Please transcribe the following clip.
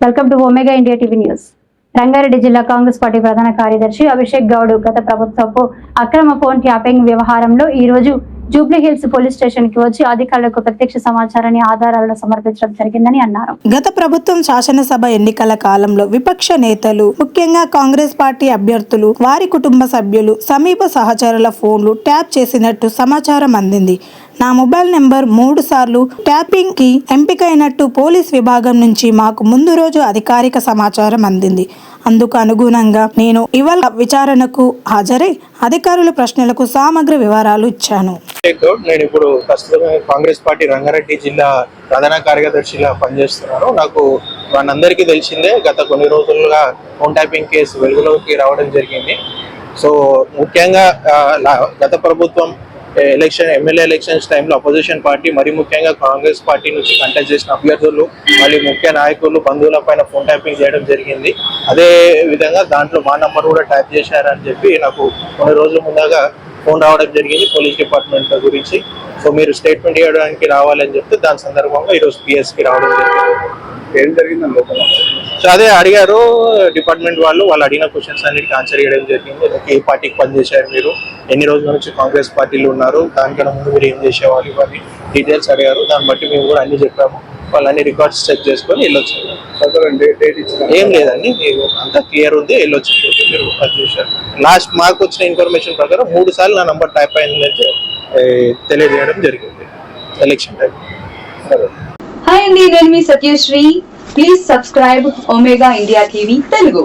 Welcome to Omega India TV news. Rangareddy జిల్లా Congress party ప్రధాన కార్యదర్శి అభిషేక్ గౌడ్ గత ప్రభుత్వపు అక్రమ ఫోన్ ట్యాపింగ్ వ్యవహారంలో ఈ రోజు జూబ్లీహిల్స్ పోలీస్ స్టేషన్కి వచ్చి అధికారులకు ప్రత్యక్ష సమాచారాన్ని ఆధారాలను సమర్పించడం జరిగిందని అన్నారు. గత ప్రభుత్వం శాసనసభ ఎన్నికల కాలంలో విపక్ష నేతలు ముఖ్యంగా కాంగ్రెస్ పార్టీ అభ్యర్థులు వారి కుటుంబ సభ్యులు సమీప సహచరుల ఫోన్లు ట్యాప్ చేసినట్టు సమాచారం అందింది. నా మొబైల్ నెంబర్ మూడు సార్లు ట్యాపింగ్కి ఎంపికైనట్టు పోలీస్ విభాగం నుంచి మాకు ముందు రోజు అధికారిక సమాచారం అందింది. అందుకు అనుగుణంగా నేను ఇవాళ విచారణకు హాజరై అధికారుల ప్రశ్నలకు సమగ్ర వివరాలు ఇచ్చాను. నేను ఇప్పుడు ప్రస్తుతం కాంగ్రెస్ పార్టీ రంగారెడ్డి జిల్లా ప్రధాన కార్యదర్శిగా పనిచేస్తున్నాను. నాకు మనందరికీ తెలిసిందే గత కొన్ని రోజులుగా ఫోన్ ట్యాపింగ్ కేసు వెలుగులోకి రావడం జరిగింది. సో ముఖ్యంగా గత ప్రభుత్వం ఎలక్షన్ ఎమ్మెల్యే ఎలక్షన్స్ టైంలో అపోజిషన్ పార్టీ మరి ముఖ్యంగా కాంగ్రెస్ పార్టీ నుంచి కంటెస్ట్ చేసిన అభ్యర్థులు మళ్ళీ ముఖ్య నాయకులు బంధువుల పైన ఫోన్ ట్యాపింగ్ చేయడం జరిగింది. అదే విధంగా దాంట్లో మా నంబర్ కూడా ట్యాప్ చేశారని చెప్పి నాకు కొన్ని రోజుల ముందుగా ఫోన్ రావడం జరిగింది పోలీస్ డిపార్ట్మెంట్ గురించి. సో మీరు స్టేట్మెంట్ ఇవ్వడానికి రావాలని చెప్తే దాని సందర్భంగా ఈరోజు పిఎస్కి రావడం జరిగింది. ఏం జరిగిందని లోపల? సో అదే అడిగారు డిపార్ట్మెంట్ వాళ్ళు వాళ్ళు అడిగిన క్వశ్చన్స్ అన్నిటికీ ఆన్సర్ చేయడం జరిగింది. లైక్ ఏ పార్టీకి పనిచేశారు మీరు. ఎన్ని రోజుల నుంచి కాంగ్రెస్ పార్టీలో ఉన్నారు? దానికన్నా ముందు మీరు ఏం చేసేవాళ్ళు? ఇవన్నీ డీటెయిల్స్ అడిగారు. దాన్ని బట్టి మేము కూడా అన్ని చెప్పాము. వాళ్ళు అన్ని రికార్డ్స్ చెక్ చేసుకొని వెళ్ళొచ్చు సదరన్ డేట్ డేట్ ఇచ్చిన ఏం లేదండి. మీకు అంతా క్లియర్ ఉంది. వెళ్ళొచ్చు మీరు చేశారు. లాస్ట్ మాకు వచ్చిన ఇన్ఫర్మేషన్ ప్రకారం మూడు సార్లు నా నంబర్ టైప్ అయిందని తెలియజేయడం జరిగింది. ఎలక్షన్ టైం సరే హాయ్ అండి నేను మీ Satyasri please subscribe Omega India TV Telugu